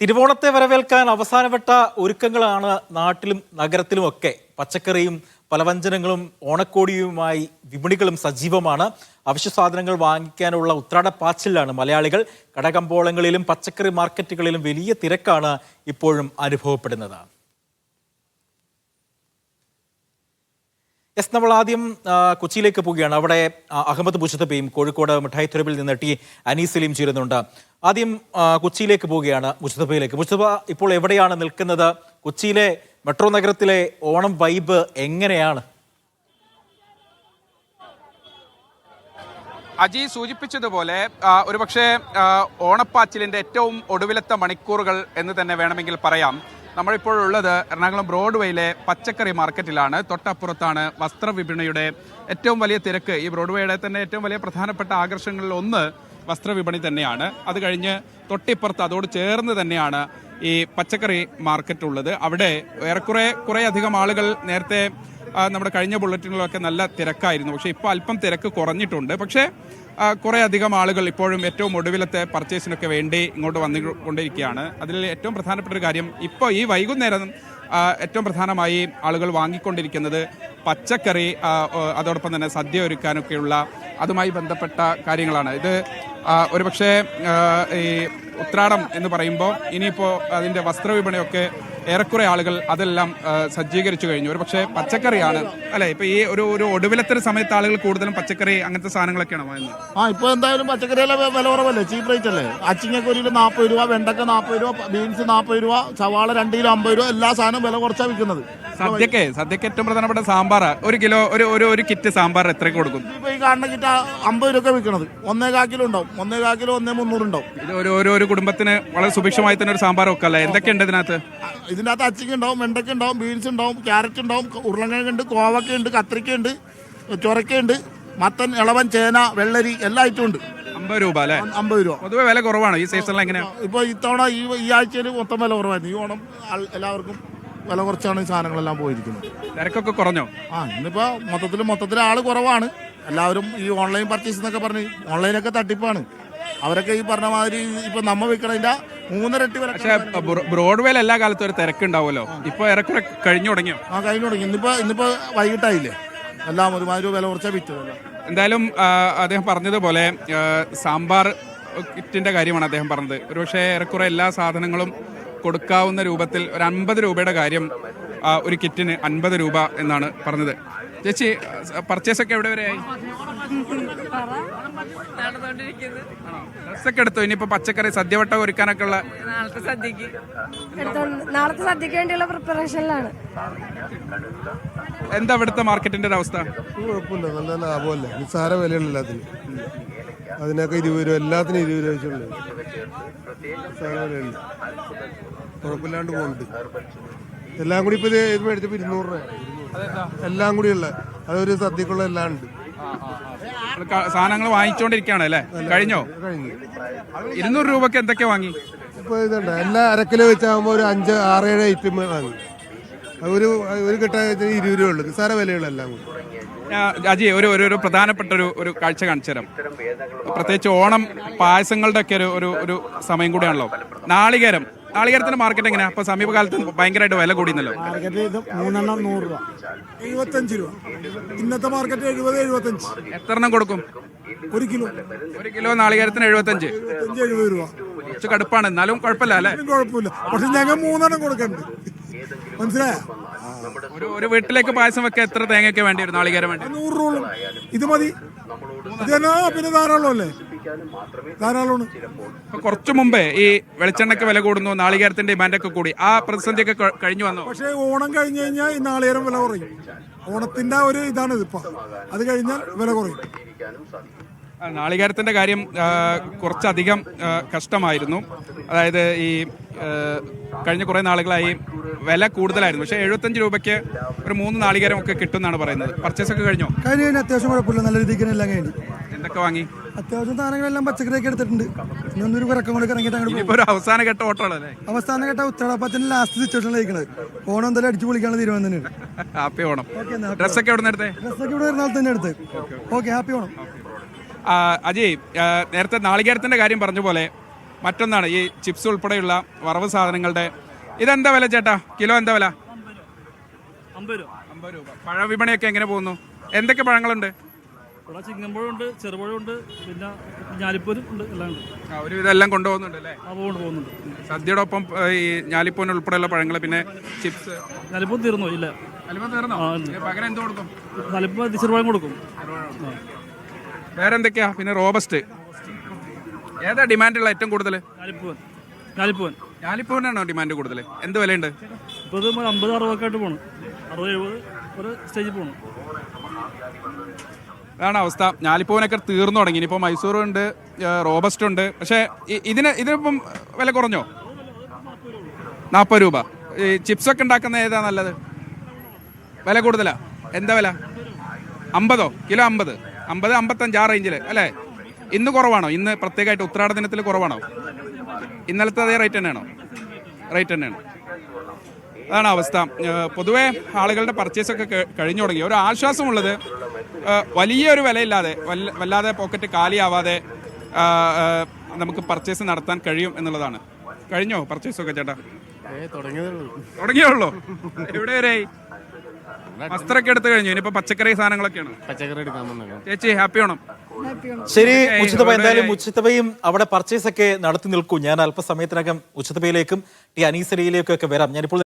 തിരുവോണത്തെ വരവേൽക്കാൻ അവസാനപ്പെട്ട ഒരുക്കങ്ങളാണ് നാട്ടിലും നഗരത്തിലുമൊക്കെ. പച്ചക്കറിയും പലവ്യഞ്ജനങ്ങളും ഓണക്കോടിയുമായി വിപണികളും സജീവമാണ്. അവശ്യ സാധനങ്ങൾ വാങ്ങിക്കാനുള്ള ഉത്രാടപ്പാച്ചിലാണ് മലയാളികൾ. കടകമ്പോളങ്ങളിലും പച്ചക്കറി മാർക്കറ്റുകളിലും വലിയ തിരക്കാണ് ഇപ്പോഴും അനുഭവപ്പെടുന്നത്. എസ് നമ്മൾ ആദ്യം കൊച്ചിയിലേക്ക് പോവുകയാണ്. അവിടെ അഹമ്മദ് മുഷത്തബയും കോഴിക്കോട് മിഠായി തെരുവിൽ നിന്ന് ടി അനീസ് സലീം ചേരുന്നുണ്ട്. ആദ്യം കൊച്ചിയിലേക്ക് പോവുകയാണ് മുഷത്തബയിലേക്ക് മുഷത്തബ ഇപ്പോൾ എവിടെയാണ് നിൽക്കുന്നത്? കൊച്ചിയിലെ മെട്രോ നഗരത്തിലെ ഓണം വൈബ് എങ്ങനെയാണ്? അജി സൂചിപ്പിച്ചതുപോലെ ഒരുപക്ഷെ ഓണപ്പാച്ചിലിന്റെ ഏറ്റവും ഒടുവിലത്തെ മണിക്കൂറുകൾ എന്ന് തന്നെ വേണമെങ്കിൽ പറയാം. നമ്മളിപ്പോഴുള്ളത് എറണാകുളം ബ്രോഡ്വേയിലെ പച്ചക്കറി മാർക്കറ്റിലാണ്. തൊട്ടപ്പുറത്താണ് വസ്ത്രവിപണിയുടെ ഏറ്റവും വലിയ തിരക്ക്. ഈ ബ്രോഡ്വേയുടെ തന്നെ ഏറ്റവും വലിയ പ്രധാനപ്പെട്ട ആകർഷണങ്ങളിൽ ഒന്ന് വസ്ത്രവിപണി തന്നെയാണ്. അത് കഴിഞ്ഞ് തൊട്ടിപ്പുറത്ത് അതോട് ചേർന്ന് തന്നെയാണ് ഈ പച്ചക്കറി മാർക്കറ്റ് ഉള്ളത്. അവിടെ ഏറെക്കുറെ കുറേ അധികം ആളുകൾ നേരത്തെ നമ്മുടെ കഴിഞ്ഞ ബുള്ളറ്റിനുകളൊക്കെ നല്ല തിരക്കായിരുന്നു. പക്ഷേ ഇപ്പോൾ അല്പം തിരക്ക് കുറഞ്ഞിട്ടുണ്ട്. പക്ഷേ കുറേ അധികം ആളുകൾ ഇപ്പോഴും ഏറ്റവും ഒടുവിലത്തെ പർച്ചേസിനൊക്കെ വേണ്ടി ഇങ്ങോട്ട് വന്നുകൊണ്ടിരിക്കുകയാണ്. അതിൽ ഏറ്റവും പ്രധാനപ്പെട്ട ഒരു കാര്യം ഇപ്പോൾ ഈ വൈകുന്നേരം ഏറ്റവും പ്രധാനമായി ആളുകൾ വാങ്ങിക്കൊണ്ടിരിക്കുന്നത് പച്ചക്കറി അതോടൊപ്പം തന്നെ സദ്യ ഒരുക്കാനൊക്കെയുള്ള അതുമായി ബന്ധപ്പെട്ട കാര്യങ്ങളാണ്. ഇത് ഒരുപക്ഷെ ഈ ഉത്രാടം എന്ന് പറയുമ്പോൾ ഇനിയിപ്പോൾ അതിന്റെ വസ്ത്രവിപണിയൊക്കെ ഏറെക്കുറെ ആളുകൾ അതെല്ലാം സജ്ജീകരിച്ചു കഴിഞ്ഞു. ഒരു പക്ഷേ പച്ചക്കറിയാണ് അല്ലെ? ഇപ്പൊ ഈ ഒരു ഒരു ഒടുവിലത്തെ ഒരു സമയത്ത് ആളുകൾ കൂടുതലും പച്ചക്കറി അങ്ങനത്തെ സാധനങ്ങളൊക്കെയാണ് വാങ്ങുന്നത്? ആ ഇപ്പൊ എന്തായാലും പച്ചക്കറിയെല്ലാം വില കുറവല്ലേ? ചീപ്പ് റേറ്റ് അല്ലേ? അച്ചിങ്ങക്ക് ഒരു കിലോ നാൽപ്പത് രൂപ വെണ്ടക്ക നാൽപ്പത് രൂപ ബീൻസ് നാൽപ്പത് രൂപ സവാള രണ്ട് കിലോ അമ്പത് രൂപ എല്ലാ സാധനവും വില കുറച്ചാണ് വിൽക്കുന്നത്. സദ്യക്ക് സദ്യക്ക് ഏറ്റവും പ്രധാനപ്പെട്ട സാമ്പാർ ഒരു കിലോ ഒരു ഒരു ഒരു കിറ്റ് സാമ്പാർ എത്ര കൊടുക്കും? ഇപ്പൊ ഈ കാണുന്ന കിറ്റ് അമ്പത് രൂപ വിൽക്കണത്. ഒന്നേ കാ കിലോ ഉണ്ടാവും. ഒന്നേ കാ കിലോ ഒന്നേ മുന്നൂറ് ഉണ്ടാവും. ഇത് ഒരു ഒരു ഒരു കുടുംബത്തിന് വളരെ സുഭിക്ഷമായി തന്നെ ഒരു സാമ്പാർ വെക്കല്ലേ? എന്തൊക്കെയുണ്ട് ഇതിനകത്ത്? ഇതിന്റെ അകത്ത് അച്ചിങ്ങ ഉണ്ടാവും വെണ്ടയ്ക്ക ഉണ്ടാവും ബീൻസ് ഉണ്ടാവും ക്യാരറ്റ് ഉണ്ടാവും ഉരുളക്കിഴങ്ങ് ഉണ്ട് കോവക്ക ഉണ്ട് കത്രിക്ക ഉണ്ട് ചൊരക്കയുണ്ട് മത്തൻ ഇളവൻ ചേന വെള്ളരി എല്ലാ ഐറ്റവും ഉണ്ട്. അമ്പത് രൂപ അല്ലേ? അമ്പത് രൂപ. പൊതുവെ വില കുറവാണ്? ഈ സീസണിൽ എങ്ങനെയാ ഇപ്പോൾ ഇത്തവണ ഈ ഈ ആഴ്ചയിൽ മൊത്തം വില കുറവായിരുന്നു. ഈ ഓണം എല്ലാവർക്കും വില കുറച്ചാണ് ഈ സാധനങ്ങളെല്ലാം പോയിരിക്കുന്നത്. തിരക്കൊക്കെ കുറഞ്ഞോ? ആ ഇന്നിപ്പോൾ മൊത്തത്തിൽ മൊത്തത്തിൽ ആൾ കുറവാണ്. എല്ലാവരും ഈ ഓൺലൈൻ പർച്ചേസ് എന്നൊക്കെ പറഞ്ഞ് ഓൺലൈനൊക്കെ തട്ടിപ്പാണ്. അവരൊക്കെ ഈ പറഞ്ഞ മാതിരി ഇപ്പൊ നമ്മ വിൽക്കണതിന്റെ മൂന്നരട്ടി വരെ പക്ഷേ ബ്രോഡ്വേയിൽ എല്ലാ കാലത്തും ഒരു തിരക്കുണ്ടാവുമല്ലോ? ഇപ്പൊ ഏറെക്കുറെ കഴിഞ്ഞു തുടങ്ങിയോ? ആ കഴിഞ്ഞു തുടങ്ങി. ഇന്നിപ്പോ ഇന്നിപ്പോ വൈകിട്ടായില്ലേ? എല്ലാം ഒരുമാതിരി വില കുറച്ചാ വിറ്റതല്ല എന്തായാലും അദ്ദേഹം പറഞ്ഞതുപോലെ സാമ്പാർ കിറ്റിന്റെ കാര്യമാണ് അദ്ദേഹം പറഞ്ഞത്. ഒരുപക്ഷെ ഏറെക്കുറെ എല്ലാ സാധനങ്ങളും കൊടുക്കാവുന്ന രൂപത്തിൽ ഒരു അൻപത് രൂപയുടെ കാര്യം ഒരു കിറ്റിന് അൻപത് രൂപ എന്നാണ് പറഞ്ഞത്. ചേച്ചി പർച്ചേസ് ഒക്കെ എവിടെ വരെയായി ഡ്രസ്സൊക്കെ എടുത്തു? ഇനിയിപ്പോ പച്ചക്കറി സദ്യവട്ടം ഒരുക്കാനൊക്കെ ഉള്ള നാളത്തെ സദ്യക്ക്. നാളത്തെ സദ്യക്ക് വേണ്ടിയുള്ള പ്രിപ്പറേഷനിലാണ് എന്താ ഇവിടുത്തെ മാർക്കറ്റിന്റെ ഒരു അവസ്ഥ? കുഴപ്പമില്ല. നല്ല ലാഭമല്ലേ? നിസ്സാര വിലയാണ് എല്ലാത്തിനും. അതിനൊക്കെ ഇരുപത് രൂപ എല്ലാത്തിനും ഇരുപത് രൂപ വെച്ചുള്ളൂ. നിസ്സാര വിലയുണ്ട് കുഴപ്പമില്ലാണ്ട് പോകുന്നുണ്ട്. എല്ലാം കൂടി ഇപ്പൊ ഇത് ഇത് മേടിച്ചപ്പോ ഇരുന്നൂറ് രൂപ. എല്ലാം കൂടി ഉള്ള അതൊരു സദ്യക്കുള്ള എല്ലാം ഉണ്ട്. സാധനങ്ങൾ വാങ്ങിച്ചുകൊണ്ടിരിക്കുകയാണ് അല്ലേ? കഴിഞ്ഞോ? കഴിഞ്ഞു. ഇരുന്നൂറ് രൂപക്ക് എന്തൊക്കെ വാങ്ങി? ഇപ്പൊ ഇതുണ്ട്. എല്ലാ അരക്കിലോ വെച്ചാകുമ്പോ ഒരു അഞ്ച് ആറ് ഏഴ് ഐറ്റം വാങ്ങി. ഒരു ഒരു കെട്ട ഇരുപത് രൂപ ഉള്ളു നിസ്സാര വിലയുള്ള എല്ലാം കൂടി. അജി ഒരു ഒരു ഒരു പ്രധാനപ്പെട്ട ഒരു ഒരു കാഴ്ച കാണിച്ചു തരാം. പ്രത്യേകിച്ച് ഓണം പായസങ്ങളുടെ ഒക്കെ ഒരു ഒരു ഒരു സമയം കൂടിയാണല്ലോ. നാളികേരം. നാളികേരത്തിന്റെ മാർക്കറ്റ് എങ്ങനെയാ? അപ്പൊ സമീപകാലത്ത് ഭയങ്കരമായിട്ട് വില കൂടിയല്ലോ ഇത് മൂന്നെണ്ണം നൂറ് രൂപ. എഴുപത്തഞ്ച് രൂപ. ഇന്നത്തെ മാർക്കറ്റ് എഴുപത് എഴുപത്തഞ്ച്. എത്ര എണ്ണം കൊടുക്കും? ഒരു കിലോ. ഒരു കിലോ നാളികേരത്തിന് എഴുപത്തഞ്ച്. എഴുപത്തഞ്ച് എഴുപത് രൂപ. കുറച്ച് കടുപ്പാണ്. എന്നാലും കുഴപ്പമില്ല അല്ലേ? കുഴപ്പമില്ല. പക്ഷെ ഞങ്ങൾ മൂന്നെണ്ണം കൊടുക്കണ്ട്. മനസ്സിലായോ? ഒരു ഒരു വീട്ടിലേക്ക് പായസം വെക്കാൻ എത്ര തേങ്ങയൊക്കെ വേണ്ടി വരും നാളികേരം വേണ്ടി നൂറ് രൂപ ഇത് മതി. ഇത് തന്നെ പിന്നെ ധാരാളം അല്ലേ ധാരാളമാണ്. കുറച്ചു മുമ്പേ ഈ വെളിച്ചെണ്ണയ്ക്ക് വില കൂടുന്നു നാളികേരത്തിന്റെ ഡിമാൻഡൊക്കെ കൂടി. ആ പ്രതിസന്ധിയൊക്കെ ഒക്കെ കഴിഞ്ഞു വന്നു? പക്ഷേ ഓണം കഴിഞ്ഞു കഴിഞ്ഞാൽ ഈ നാളികേരം വില കുറയും. ഓണത്തിന്റെ ഒരു ഇതാണ് ഇതിപ്പോ. അത് കഴിഞ്ഞാൽ വില കുറയും. നാളികേരത്തിന്റെ കാര്യം കുറച്ചധികം കഷ്ടമായിരുന്നു. അതായത് ഈ കഴിഞ്ഞ കുറെ നാളുകളായി വില കൂടുതലായിരുന്നു. പക്ഷേ എഴുപത്തഞ്ച് രൂപയ്ക്ക് ഒരു മൂന്ന് നാളികേരം ഒക്കെ കിട്ടുമെന്നാണ് പറയുന്നത്. പർച്ചേസ് ഒക്കെ കഴിഞ്ഞോ? കഴിഞ്ഞു കഴിഞ്ഞാൽ അത്യാവശ്യം കുഴപ്പമില്ല. നല്ല രീതിക്ക് തന്നെ എല്ലാം കഴിഞ്ഞു. എന്തൊക്കെ വാങ്ങി? അത്യാവശ്യം സാധനങ്ങളെല്ലാം പച്ചക്കറിയൊക്കെ എടുത്തിട്ടുണ്ട്. ഇനി ഒന്നൊരു ഇറക്കം കൊണ്ട് ഇറങ്ങിയിട്ട് അങ്ങോട്ട് അവസാന ഘട്ട ഒരു അവസാന ഘട്ട ഉത്തരടപ്പത്തിന്റെ അവസാനം കേട്ട ഉത്തരവാദിത്തത്തിന്റെ ലാസ്റ്റ് സിറ്റുവേഷനിലായിരിക്കണത് ഓണം എന്തായാലും അടിച്ചു പൊളിക്കാനുള്ള തീരുമാനം തന്നെയാണ് ഹാപ്പി ഓണം ഡ്രസ്സൊക്കെ നിന്ന് എടുത്തേ? ഡ്രസ്സൊക്കെ ഇവിടെ ആൾ തന്നെ എടുത്ത്. Okay happy Onam. അജയ് നേരത്തെ നാളികേരത്തിന്റെ കാര്യം പറഞ്ഞ പോലെ മറ്റൊന്നാണ് ഈ ചിപ്സ് ഉൾപ്പെടെയുള്ള വറവ് സാധനങ്ങളുടെ ഇതെന്താ വില ചേട്ടാ? കിലോ എന്താ വില? അമ്പത് രൂപ. പഴവിപണിയൊക്കെ എങ്ങനെ പോകുന്നു? എന്തൊക്കെ പഴങ്ങളുണ്ട്? ഇവിടെ ചിങ്ങമ്പഴമുണ്ട് ചെറുപഴമുണ്ട് പിന്നെ ഞാലിപ്പൂരും ഉണ്ട് എല്ലാം ഉണ്ട്. അവരും ഇതെല്ലാം കൊണ്ടുപോകുന്നുണ്ട് അല്ലേ? ആ പോകുന്നുണ്ട് പോകുന്നുണ്ട്. സദ്യയുടെ ഒപ്പം ഈ ഞാലിപ്പൂന് ഉൾപ്പെടെയുള്ള പഴങ്ങൾ പിന്നെ ചിപ്സ്. ഞാലിപ്പൂ തീർന്നു ഇല്ല. അലുവ തീർന്നോ? ആ, ഉണ്ട്. പകരം എന്ത് കൊടുക്കും? ഞാലിപ്പൂ ചെറുപഴം കൊടുക്കും. വേറെ എന്തൊക്കെയാ പിന്നെ റോബസ്റ്റ്. ഏതാ ഡിമാൻഡുള്ള ഏറ്റവും കൂടുതൽ ഞാലിപ്പൂവൻ. ഞാലിപ്പൂവൻ. ഞാലിപ്പൂവിനാണോ ഡിമാൻഡ് കൂടുതൽ എന്ത് വിലയുണ്ട്? ഇപ്പോൾ ഇത് അമ്പത് അറുപതൊക്കെ ആയിട്ട് പോകണം അറുപത് എഴുപത് ഒരു സ്റ്റേജിൽ പോകണം അതാണ് അവസ്ഥ. ഞാലിപ്പൂവിനൊക്കെ തീർന്നു തുടങ്ങി. ഇനിയിപ്പോൾ മൈസൂർ ഉണ്ട് റോബസ്റ്റ് ഉണ്ട് പക്ഷേ ഇതിന് ഇതിനിപ്പം വില കുറഞ്ഞോ? നാൽപ്പത് രൂപ. ഈ ചിപ്സ് ഒക്കെ ഉണ്ടാക്കുന്ന ഏതാ നല്ലത്? വില കൂടുതലാ? എന്താ വില? അമ്പതോ? കിലോ അമ്പത്. അമ്പത് അമ്പത്തഞ്ച് ആ റേഞ്ചിൽ അല്ലേ? ഇന്ന് കുറവാണോ? ഇന്ന് പ്രത്യേകമായിട്ട് ഉത്രാട ദിനത്തിൽ കുറവാണോ? ഇന്നലത്തെ അതേ റേറ്റ് തന്നെയാണോ? റേറ്റ് തന്നെയാണ്. അതാണ് അവസ്ഥ. പൊതുവെ ആളുകളുടെ പർച്ചേസ് ഒക്കെ കഴിഞ്ഞു തുടങ്ങി. ഒരു ആശ്വാസമുള്ളത് വലിയൊരു വിലയില്ലാതെ വല്ലാതെ പോക്കറ്റ് കാലിയാവാതെ നമുക്ക് പർച്ചേസ് നടത്താൻ കഴിയും എന്നുള്ളതാണ്. കഴിഞ്ഞോ പർച്ചേസ് ഒക്കെ ചേട്ടാ? തുടങ്ങിയുള്ളൂ എവിടെ വരെയായി വസ്ത്രമൊക്കെ എടുത്തു കഴിഞ്ഞു. ഇനിയിപ്പോ പച്ചക്കറി സാധനങ്ങളൊക്കെയാണ്? പച്ചക്കറി ചേച്ചി ഹാപ്പി ഓണം ശരി ഉച്ചതപ്പ എന്തായാലും ഇവിടെ- അവിടെ പർച്ചേസ് ഒക്കെ നടത്തി നിൽക്കൂ. ഞാൻ അല്പസമയത്തിനകം മുച്ചിതപ്പയിലേക്കും ടി അനീസരയിലേക്കും ഒക്കെ വരാം. ഞാനിപ്പോൾ